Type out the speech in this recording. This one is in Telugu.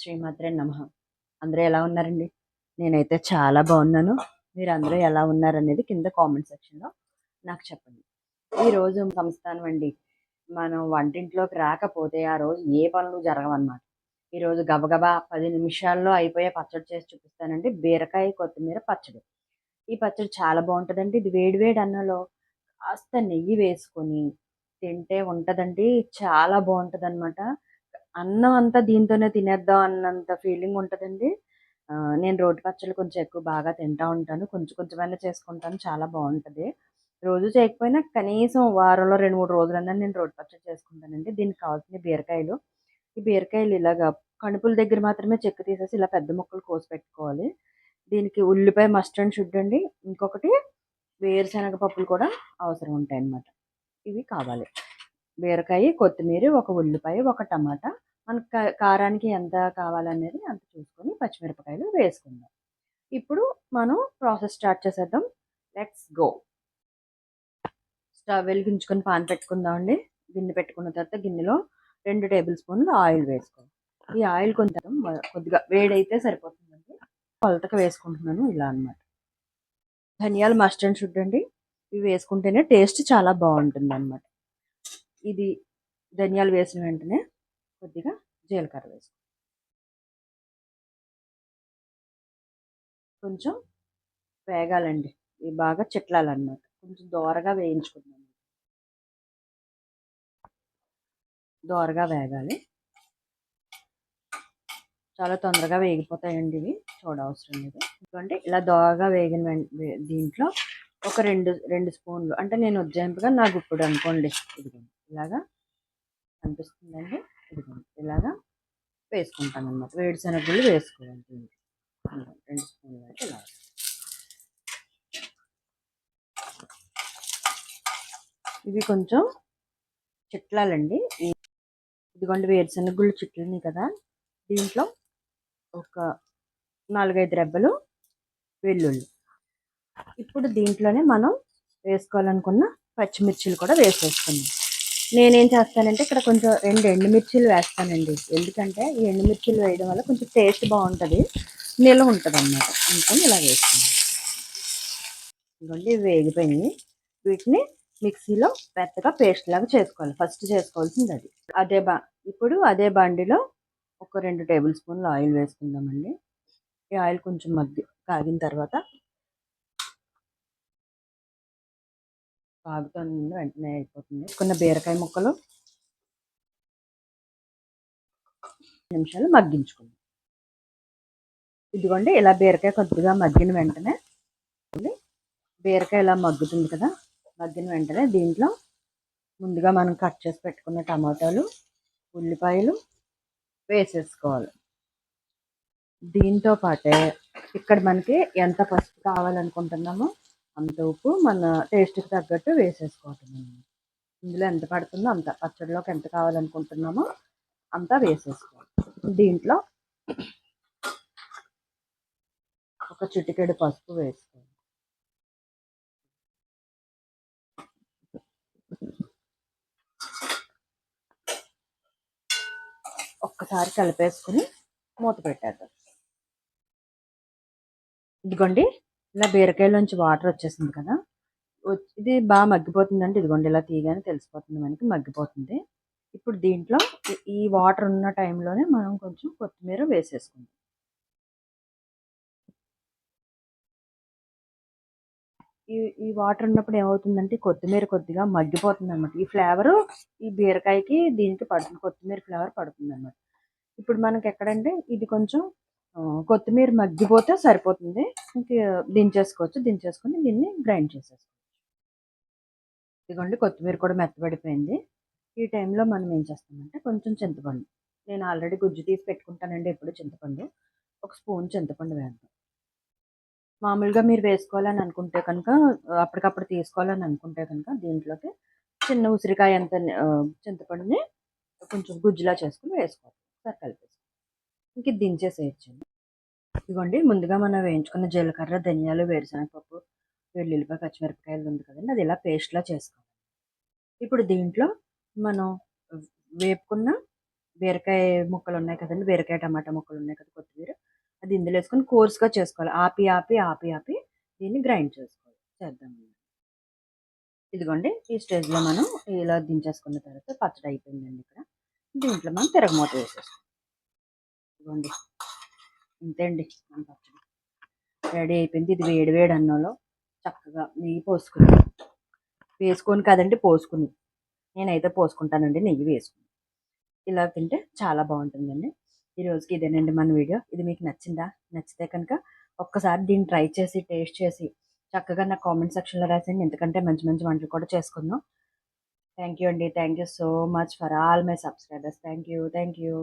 శ్రీమాత్రే నమ. అందరూ ఎలా ఉన్నారండి? నేనైతే చాలా బాగున్నాను. మీరు అందరూ ఎలా ఉన్నారనేది కింద కామెంట్ సెక్షన్లో నాకు చెప్పండి. ఈరోజు సంస్థానం అండి. మనం వంటింట్లోకి రాకపోతే ఆ రోజు ఏ పనులు జరగవన్నమాట. ఈరోజు గబగబా పది నిమిషాల్లో అయిపోయే పచ్చడి చేసి చూపిస్తానండి. బీరకాయ కొత్తిమీర పచ్చడి. ఈ పచ్చడి చాలా బాగుంటుందండి. ఇది వేడి వేడి అన్నంలో కాస్త నెయ్యి వేసుకొని తింటే ఉంటుందండి. చాలా బాగుంటుంది అనమాట అన్నం అంతా దీంతోనే తినేద్దాం అన్నంత ఫీలింగ్ ఉంటుందండి. నేను రోటి పచ్చళ్ళు కొంచెం ఎక్కువ బాగా తింటా ఉంటాను. కొంచెం కొంచెమైనా చేసుకుంటాను. చాలా బాగుంటుంది. రోజు చేయకపోయినా కనీసం వారంలో రెండు మూడు రోజులన్నా నేను రోటి పచ్చడి చేసుకుంటానండి. దీనికి కావాల్సిన బీరకాయలు. ఈ బీరకాయలు ఇలాగా కణుపుల దగ్గర మాత్రమే చెక్కు తీసేసి ఇలా పెద్ద ముక్కలు కోసి పెట్టుకోవాలి. దీనికి ఉల్లిపాయ మస్ట్ అండ్ షుడ్ అండి. ఇంకొకటి వేరుశనగ పప్పులు కూడా అవసరం ఉంటాయి అన్నమాట. ఇవి కావాలి. బీరకాయ కొత్తిమీర ఒక ఉల్లిపాయ ఒక టమాటా. మనకు కా- కారానికి ఎంత కావాలనేది అంత చూసుకొని పచ్చిమిరపకాయలు వేసుకుందాం. ఇప్పుడు మనం ప్రాసెస్ స్టార్ట్ చేసేద్దాం. Let's go. స్టవ్ వెలిగించుకొని పాన్ పెట్టుకుందామండి గిన్నె పెట్టుకున్న తర్వాత గిన్నెలో రెండు టేబుల్ స్పూన్లు ఆయిల్ వేసుకోవాలి ఈ ఆయిల్ కొంచెం కొద్దిగా వేడైతే సరిపోతుంది. కొలతకు వేసుకుంటున్నాను ఇలా అన్నమాట. ధనియాలు మస్ట్ అండ్ షుడ్ అండి. ఇవి వేసుకుంటేనే టేస్ట్ చాలా బాగుంటుంది అనమాట ఇది ధనియాలు వేసిన వెంటనే కొద్దిగా జీలకర్ర వేసుకో. కొంచెం వేగాలండి. ఇవి బాగా చిట్లాలన్నమాట. కొంచెం దోరగా వేయించుకుందాం. దోరగా వేగాలి. చాలా తొందరగా వేగిపోతాయండి ఇవి. చూడవసరం లేదు. ఎందుకంటే ఇలా దోగా వేగిన దీంట్లో ఒక రెండు రెండు స్పూన్లు. అంటే నేను ఉజ్జాయింపుగా నాకు ఇప్పుడు అనుకోండి. ఇదిగోండి. ఇలాగా అనిపిస్తుందండి ఇదిగోండి. ఇలాగా వేసుకుంటాను అనమాట వేడిశనగలు వేసుకోవాలి రెండు స్పూన్లు అయితే ఇలా ఇవి కొంచెం చిట్లాలండి. ఇదిగోండి వేరుశనగ గుళ్ళు చిట్లని కదా. దీంట్లో ఒక నాలుగైదు రెబ్బలు వెల్లుల్లి. ఇప్పుడు దీంట్లోనే మనం వేసుకోవాలనుకున్న పచ్చిమిర్చిలు కూడా వేసేసుకుందాం. నేనేం చేస్తానంటే ఇక్కడ కొంచెం రెండు ఎండుమిర్చిలు వేస్తానండి. ఎందుకంటే ఈ ఎండుమిర్చిలు వేయడం వల్ల కొంచెం టేస్ట్ బాగుంటుంది నిల్వ ఉంటుంది అన్నమాట అందుకని ఇలా వేసుకున్నాను ఇవ్వండి ఇవి వేగిపోయినాయి. వీటిని మిక్సీలో మెత్తగా పేస్ట్ లాగా చేసుకోవాలి. ఫస్ట్ చేసుకోవాల్సింది అది. అదే బా ఇప్పుడు అదే బండిలో ఒక రెండు టేబుల్ స్పూన్లు ఆయిల్ వేసుకుందామండి. ఈ ఆయిల్ కొంచెం మగ్గి కాగిన తర్వాత కాగుతుంది వెంటనే అయిపోతుంది. కొన్ని బీరకాయ ముక్కలు నిమిషాలు మగ్గించుకుందాం ఇదిగోండి ఇలా బీరకాయ కొద్దిగా మగ్గిన వెంటనే బీరకాయ ఇలా మగ్గుతుంది కదా మగ్గిన వెంటనే దీంట్లో ముందుగా మనం కట్ చేసి పెట్టుకున్న టమాటాలు ఉల్లిపాయలు వేసేసుకోవాలి. దీంతో పాటే ఇక్కడ మనకి ఎంత పసుపు కావాలనుకుంటున్నామో అంత ఉప్పు మన టేస్ట్కి తగ్గట్టు వేసేసుకోవటం ఇందులో ఎంత పడుతుందో అంత పచ్చడిలోకి ఎంత కావాలనుకుంటున్నామో అంత వేసేసుకోవాలి. దీంట్లో ఒక చిటికెడు పసుపు వేసుకోవాలి. ఒక్కసారి కలిపేసుకుని మూత పెట్టేద్దాం. ఇదిగోండి ఇలా బీరకాయలోంచి వాటర్ వచ్చేసింది కదా. ఇది బాగా మగ్గిపోతుందండి. ఇదిగోండి ఇలా తీయగానే తెలిసిపోతుంది మనకి మగ్గిపోతుంది. ఇప్పుడు దీంట్లో ఈ- ఈ వాటర్ ఉన్న టైంలోనే మనం కొంచెం కొత్తిమీర వేసేసుకుందాం. ఈ ఈ వాటర్ ఉన్నప్పుడు ఏమవుతుందంటే కొత్తిమీర కొద్దిగా మగ్గిపోతుంది అనమాట ఈ ఫ్లేవర్ ఈ బీరకాయకి దీనికి పడుతుంది కొత్తిమీర ఫ్లేవర్ పడుతుంది అనమాట ఇప్పుడు మనకి ఎక్కడంటే ఇది కొంచెం కొత్తిమీర మగ్గిపోతే సరిపోతుంది. దించేసుకోవచ్చు. దించేసుకొని దీన్ని గ్రైండ్ చేసేసుకోవచ్చు. ఇదిగోండి కొత్తిమీర కూడా మెత్తబడిపోయింది. ఈ టైంలో మనం ఏం చేస్తామంటే కొంచెం చింతపండు. నేను ఆల్రెడీ గుజ్జు తీసి పెట్టుకుంటానండి ఎప్పుడు చింతపండు. ఒక స్పూన్ చింతపండు వేద్దాం. మామూలుగా మీరు వేసుకోవాలని అనుకుంటే కనుక అప్పటికప్పుడు తీసుకోవాలని అనుకుంటే కనుక దీంట్లోకి చిన్న ఉసిరికాయ అంత చింతపండుని కొంచెం గుజ్జులా చేసుకుని వేసుకోవాలి. ఒకసారి కలిపేసి ఇంక ఇది దించేసేయచ్చండి. ఇదిగోండి ముందుగా మనం వేయించుకున్న జీలకర్ర ధనియాలు వేరుశనగపప్పు వెల్లుల్లిపాయ పచ్చిమిరపకాయలు ఉంది కదండి అది ఇలా పేస్ట్లా చేసుకోవాలి. ఇప్పుడు దీంట్లో మనం వేపుకున్న బీరకాయ ముక్కలు ఉన్నాయి కదండి బీరకాయ టమాటా ముక్కలు ఉన్నాయి కదా కొత్తిమీర ఇందులో వేసుకొని కోర్స్గా చేసుకోవాలి. ఆపి ఆపి ఆపి ఆపి దీన్ని గ్రైండ్ చేసుకోవాలి. చేద్దాం. ఇదిగోండి ఈ స్టేజ్లో మనం ఇలా దించేసుకున్న తర్వాత పచ్చడి అయిపోయిందండి ఇక్కడ. దీంట్లో మనం తిరగమూత వేసేస్తాం ఇదిగోండి ఇంతే అండి మన పచ్చడి. రెడీ అయిపోయింది. ఇది వేడి వేడి అన్నంలో చక్కగా నెయ్యి పోసుకుని వేసుకొని కదండి పోసుకుని నేనైతే పోసుకుంటానండి నెయ్యి వేసుకుని ఇలా తింటే చాలా బాగుంటుందండి. ఈ రోజుకి ఇదేనండి మన వీడియో. ఇది మీకు నచ్చిందా? నచ్చితే కనుక ఒక్కసారి దీన్ని ట్రై చేసి టేస్ట్ చేసి చక్కగా నా కామెంట్ సెక్షన్లో రాసేయండి. ఎందుకంటే మంచి మంచి వంటలు కూడా చేసుకుందాం. థ్యాంక్ యూ అండి. Thank you so much for all my subscribers. Thank you thank you